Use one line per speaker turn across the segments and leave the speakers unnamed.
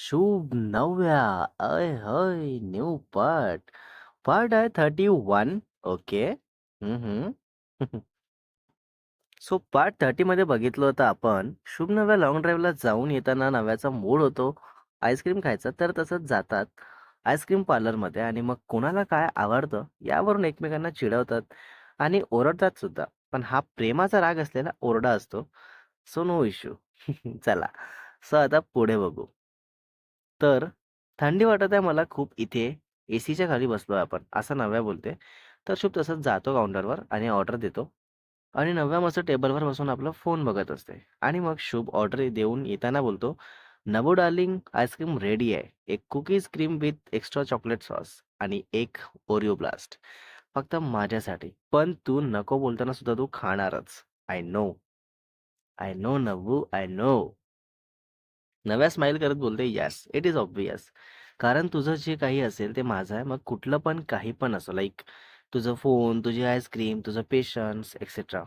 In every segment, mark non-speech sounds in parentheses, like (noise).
शुभ नवव्या अय हय न्यू पार्ट पार्ट आहे thirty one okay (laughs) so part thirty मध्ये बघितलं होतं आपण शुभ नव्या लॉंग ड्राईव्हला जाऊन येताना नव्याचा मूड होतो. आईस्क्रीम खायचा तर तसंच जातात. आईस्क्रीम पार्लरमध्ये आणि मग कोणाला काय आवडतं यावरून एकमेकांना चिडवतात आणि ओरडतात सुद्धा. पण हा प्रेमाचा राग असलेला ओरडा असतो. सो नो इश्यू चला. सो आता पुढे बघू. तर थंडी वाटत आहे मला खूप इथे. ए सीच्या खाली बसलो आहे आपण असं नव्या बोलते तर शुभ तसंच जातो काउंटरवर आणि ऑर्डर देतो. आणि नव्या मस्त टेबलवर बसून आपला फोन बघत असते. आणि मग शुभ ऑर्डर देऊन येताना बोलतो नवो डार्लिंग आईस्क्रीम रेडी आहे. एक cookies cream with extra chocolate sauce आणि एक ओरिओ ब्लास्ट. फक्त माझ्यासाठी. पण तू नको बोलताना सुद्धा तू खाणारच. I know. आय नो नवू आय नो. नव्या स्माईल करत बोलते यस इट इज ऑब्वियस. कारण तुझं जे काही असेल ते माझं आहे. मग कुठलं पण काही पण असो लाईक तुझं फोन तुझी आईस्क्रीम तुझं पेशन्स एक्सेट्रा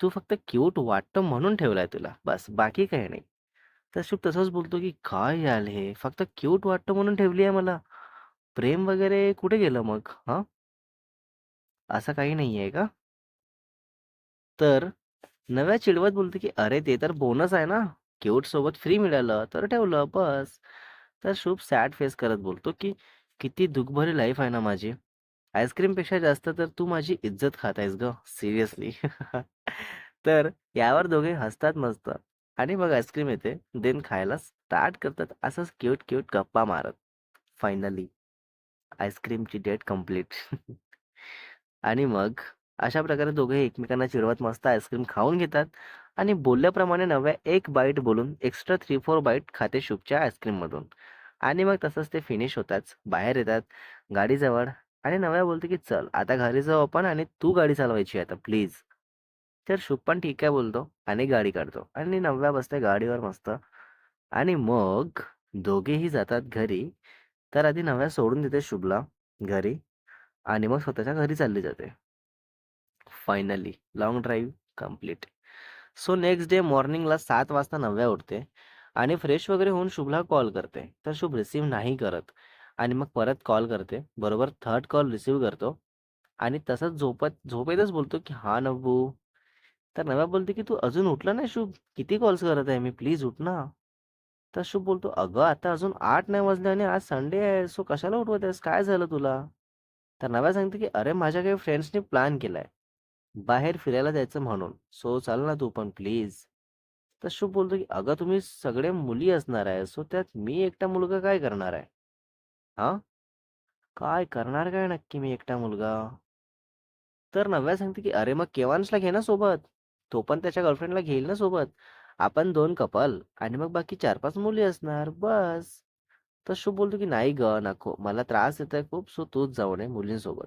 तू फक्त क्यूट वाटतं म्हणून ठेवलाय तुला. बस बाकी काही नाही. तर शुभ तसंच बोलतो की काय याल हे? फक्त क्यूट वाटतं म्हणून ठेवली आहे मला. प्रेम वगैरे कुठे गेलं मग हा? असं काही नाही आहे का? तर नव्या चिडवत बोलते की अरे ते तर बोनस आहे ना. क्यूट सोबत फ्री मिळालं तर ठेवलं बस. तर शुभ सॅड फेस करत बोलतो की किती दुखभरी लाईफ आहे ना माझी. आईस्क्रीमपेक्षा जास्त तर तू माझी इज्जत खात आहेस ग सिरियसली (laughs) तर यावर दोघे हसतात मस्त. आणि मग आईस्क्रीम येते. देन खायला स्टार्ट करतात असंच क्यूट क्यूट गप्पा मारत. फायनली आईस्क्रीमची डेट कंप्लीट आणि मग अशा प्रकारे दोघे एकमेकांना चिरवत मस्त आईस्क्रीम खाऊन घेतात. आणि बोलल्याप्रमाणे नव्या एक बाईट बोलून एक्स्ट्रा थ्री फोर बाईट खाते शुभच्या आईस्क्रीममधून आणि मग तसंच ते फिनिश होताच बाहेर येतात. गाडीजवळ आणि नव्या बोलते की चल आता घरी जाऊ आपण आणि तू गाडी चालवायची आता प्लीज तर शुभ पण ठीक आहे बोलतो आणि गाडी काढतो. आणि नव्या बसते गाडीवर मस्त. आणि मग दोघेही जातात घरी. तर आधी नव्या सोडून देते शुभला घरी. आणि मग स्वतःच्या घरी चालली जाते. Finally long drive complete so next day मॉर्निंगला सात वाजता नव्या उठते आणि फ्रेश वगैरे होऊन शुभला कॉल करते. तर शुभ रिसीव्ह नाही करत आणि मग परत कॉल करते. बरोबर थर्ड कॉल रिसीव्ह करतो आणि तसंच झोपत झोपेतच बोलतो की हा नव्वू तर नव्या बोलते की तू अजून उठला नाही शुभ? किती कॉल्स करत आहे मी? प्लीज उठ ना. तर शुभ बोलतो अगं आता अजून आठ नाही वाजले आणि आज संडे आहे सो कशाला उठवत आहेस? काय झालं तुला? तर नव्या सांगते की अरे माझ्या काही फ्रेंड्सनी प्लॅन केलाय. बाहेर फिरायला जायचं म्हणून. सो चाल ना तू पण प्लीज. तर शुभ बोलतो की अगं तुम्ही सगळे मुली असणार आहे सो त्यात मी एकटा मुलगा काय करणार आहे? हा? काय करणार काय नक्की मी एकटा मुलगा? तर नव्या सांगते की अरे मग केवांशला घे ना सोबत. तो पण त्याच्या गर्लफ्रेंडला घेईल ना सोबत. आपण दोन कपल आणि मग बाकी चार पाच मुली असणार. बस. तर शुभ बोलतो की नाही ग नको. मला त्रास येत आहे खूप सो तूच जाऊ नये मुलींसोबत.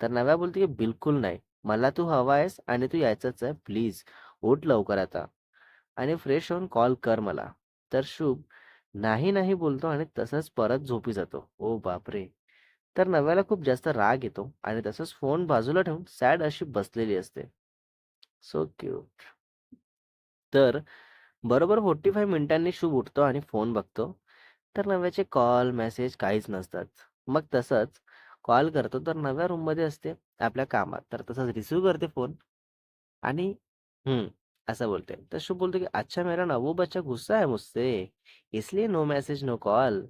तर नव्या बोलते की बिलकुल नाही. मला तू हवा आहेस आणि तू यायचंच आहे प्लीज. उठ लवकर आता. आणि फ्रेश होऊन कॉल कर मला. तर शुभ. नाही नाही बोलतो आणि तसंच परत झोपी जातो. ओ बापरे. तर नव्याला खूप जास्त राग येतो आणि तसंच फोन बाजूला ठेवून सॅड अशी बसलेली असते. सो क्यूट तर बरोबर फोर्टी फाईव्ह मिनिटांनी शुभ उठतो आणि फोन बघतो. तर नव्याचे कॉल मेसेज काहीच नसतात. मग तसंच कॉल करतो तर नव्या रूममध्ये असते. आपल्या कामात. तर तसंच रिसिव्ह करते फोन आणि हम्म असं बोलते तर शुभ बोलतो की अच्छा मेरा नवू बच्चा गुस्सा है मुझसे इसलिए नो मेसेज नो कॉल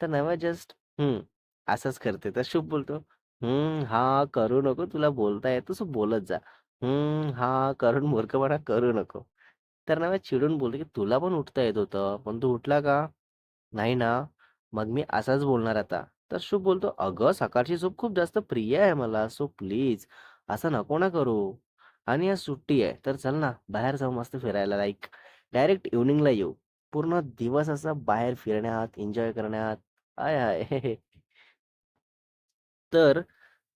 तर नव्या जस्ट हम्म असंच करते. तर शुभ बोलतो हम्म हा करू नको तुला बोलता येत तसं बोलत जा. हम्म हा करून मूर्खपणा करू नको. तर नव्या चिडून बोलतो की तुला पण उठता येत होतं पण तू उठला का? नाही ना मग मी असाच बोलणार आता. तर शुभ बोलतो. अगं सकाळची झोप खूप जास्त प्रिय आहे मला सो प्लीज असं नको ना करू. आणि आज सुट्टी आहे तर चल ना बाहेर जाऊ मस्त फिरायला. लाईक डायरेक्ट इव्हनिंगला येऊ. पूर्ण दिवस असा बाहेर फिरण्यात एन्जॉय करण्यात. I I. (laughs) तर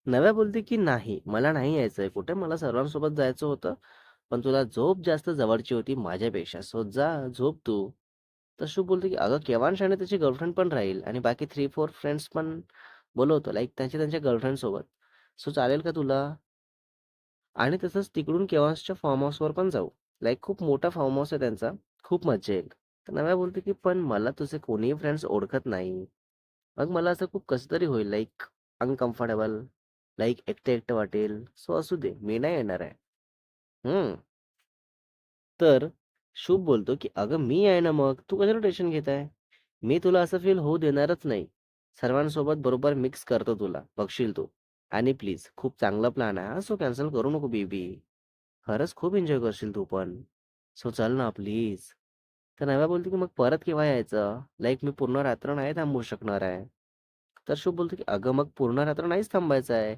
नव्या बोलते की नाही मला नाही यायचंय. कुठे? मला सर्वांसोबत जायचं होतं. पण तुला झोप जास्त जवळची होती माझ्यापेक्षा. सो जा झोप तू. तर शुभ बोलतो की अगं केवांश आणि त्याची गर्लफ्रेंड पण राहील आणि बाकी थ्री फोर फ्रेंड्स पण बोलवतो. लाईक त्यांच्या त्यांच्या गर्लफ्रेंड सोबत. सो चालेल का तुला? आणि तसंच तिकडून केवांशच्या फार्म हाऊसवर पण जाऊ. लाईक खूप मोठा फार्म हाऊस आहे त्यांचा. खूप मजा येईल. तर नव्या बोलते की पण मला तुझे कोणीही फ्रेंड्स ओळखत नाही. मग मला असं खूप कसं तरी होईल. लाईक अनकम्फर्टेबल लाईक एकटं एकटं वाटेल. सो असू दे. मी नाही येणार आहे. हम्म. तर शुभ बोलतो की अगं मी आहे ना मग तू कशाला टेन्शन घेत आहे मी तुला असं फील होऊ देणारच नाही. सर्वांसोबत बरोबर मिक्स करतो तुला बघशील तू. आणि प्लीज खूप चांगला प्लॅन आहे सो कॅन्सल करू नको बेबी खरंच खूप एन्जॉय करशील तू पण. सो चल ना प्लीज तर नव्या बोलतो की मग परत केव्हा यायचं? लाईक मी पूर्ण रात्र नाही थांबू शकणार आहे. तर शुभ बोलतो की अगं मग पूर्ण रात्र नाहीच थांबायचं आहे.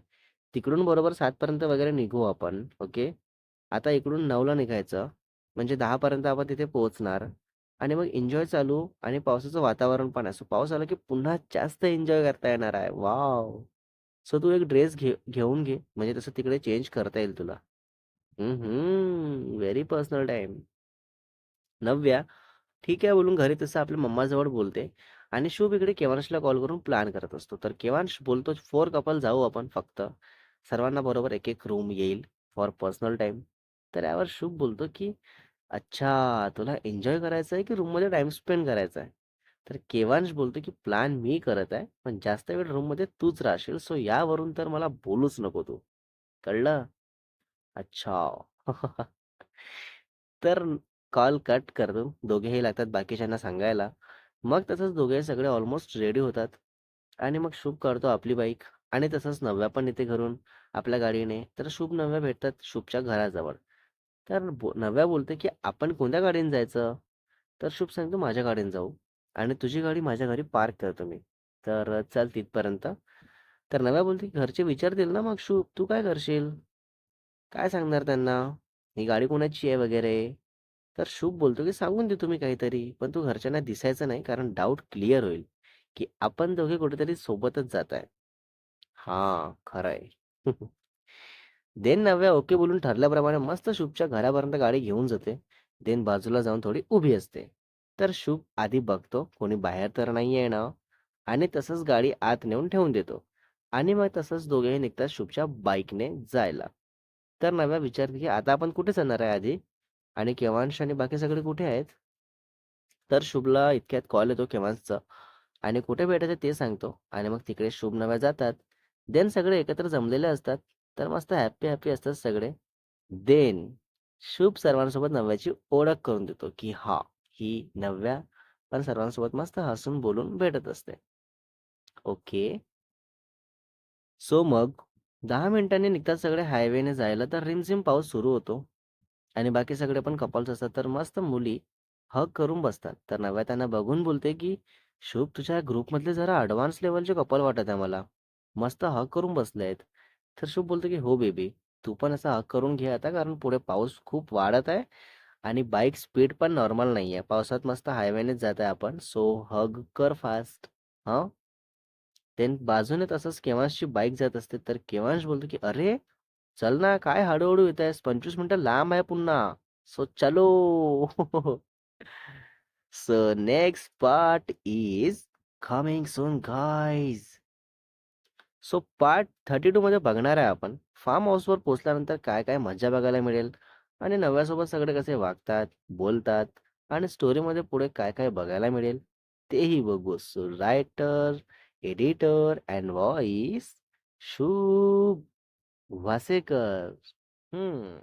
तिकडून बरोबर सातपर्यंत वगैरे निघू आपण ओके आता इकडून नऊला निघायचं. म्हणजे दहापर्यंत आपण तिथे पोहोचणार आणि मग एन्जॉय चालू आणि पावसाचं वातावरण पण आहे सो पाऊस आला की पुन्हा जास्त एन्जॉय करता येणार आहे. वाव! सो तू एक ड्रेस घे घेऊन घे. म्हणजे तसं तिकडे चेंज करता येईल तुला. व्हेरी पर्सनल टाइम नव्या. ठीक आहे बोलून घरी तसं आपल्या मम्माजवळ बोलते आणि शुभ इकडे केवांशला कॉल करून प्लॅन करत असतो. तर केवांश बोलतो फोर कपल जाऊ आपण फक्त. सर्वांना बरोबर एक एक रूम येईल फॉर पर्सनल टाइम तर यावर शुभ बोलतो की अच्छा तुला एन्जॉय करायचं आहे की रूममध्ये टाइम स्पेंड करायचा आहे? तर केवांश बोलतो की प्लॅन मी करत आहे पण जास्त वेळ रूममध्ये तूच राहशील सो यावरून तर मला बोलूच नको तू. कळलं? अच्छा. तर कॉल कट करतो. दोघेही लागतात बाकीच्यांना सांगायला. मग तसंच दोघे सगळे ऑलमोस्ट रेडी होतात. आणि मग शुभ करतो आपली बाईक. आणि तसंच नव्या पण येते घरून आपल्या गाडीने. तर शुभ नव्या भेटतात शुभच्या घराजवळ. तर बो नव्या बोलते की आपण कोणत्या गाडीने जायचं? तर शुभ सांगतो माझ्या गाडीने जाऊ आणि तुझी गाडी माझ्या घरी पार्क करतो मी. तर चल तिथपर्यंत. तर नव्या बोलते की घरचे विचारतील ना मग शुभ तू काय करशील? काय सांगणार त्यांना? ही गाडी कोणाची आहे वगैरे? तर शुभ बोलतो की सांगून दे तुम्ही काहीतरी पण तू घरच्यांना दिसायचं नाही कारण डाऊट क्लिअर होईल की आपण दोघे कुठेतरी सोबतच जात आहे. हा खरंय (laughs) देन नव्या ओके बोलून ठरल्याप्रमाणे मस्त शुभच्या घरापर्यंत गाडी घेऊन जाते. देन बाजूला जाऊन थोडी उभी असते. तर शुभ आधी बघतो कोणी बाहेर तर नाही आहे ना आणि तसंच गाडी आत नेऊन ठेवून देतो. आणि मग तसंच दोघेही निघतात शुभच्या बाईकने जायला. तर नव्या विचारते की आता आपण कुठे जाणार आहे आधी? आणि केवांश आणि बाकी सगळे कुठे आहेत? तर शुभला इतक्यात कॉल येतो केवांशचा. आणि कुठे भेटायचं ते सांगतो. आणि मग तिकडे शुभ नव्या जातात. देन सगळे एकत्र जमलेले असतात. तर मस्त हॅप्पी हॅप्पी असतात सगळे. देन शुभ सर्वांसोबत नव्याची ओळख करून देतो की हा ही नव्या पण सर्वांसोबत मस्त हसून बोलून भेटत असते. ओके सो मग दहा मिनिटांनी निघतात सगळे हायवेने जायला तर रिमझिम पाऊस सुरू होतो. आणि बाकी सगळे पण कपल्स असतात तर मस्त मुली हक करून बसतात. तर नव्या त्यांना बघून बोलते की शुभ तुझ्या ग्रुपमधले जरा ॲडव्हान्स लेवलचे कपल वाटत आहे मला. मस्त हक करून बसले आहेत तर शुभ बोलतो की हो बेबी तू पण असा करून घे आता कारण पुढे पाऊस खूप वाढत आहे आणि बाईक स्पीड पण नॉर्मल नाही आहे पावसात मस्त हायवेनेच जात आहे आपण. सो हग कर फास्ट हां? देन बाजूने तसंच केव्हांशची बाईक जात असते तर केव्हांश बोलतो की अरे चल ना काय हळूहळू येत आहेस पंचवीस मिनिटं लांब आहे पुन्हा. सो चलो. (laughs) So next part is coming soon guys. So part thirty two मध्ये बघणार आहे आपण. फार्म हाऊसवर पोचल्यानंतर काय काय मजा बघायला मिळेल? आणि नव्यासोबत सगळे कसे वागतात बोलतात आणि स्टोरीमध्ये पुढे काय काय बघायला मिळेल? तेही बघू. So writer editor and voice Shubh Wasekar. Hmm.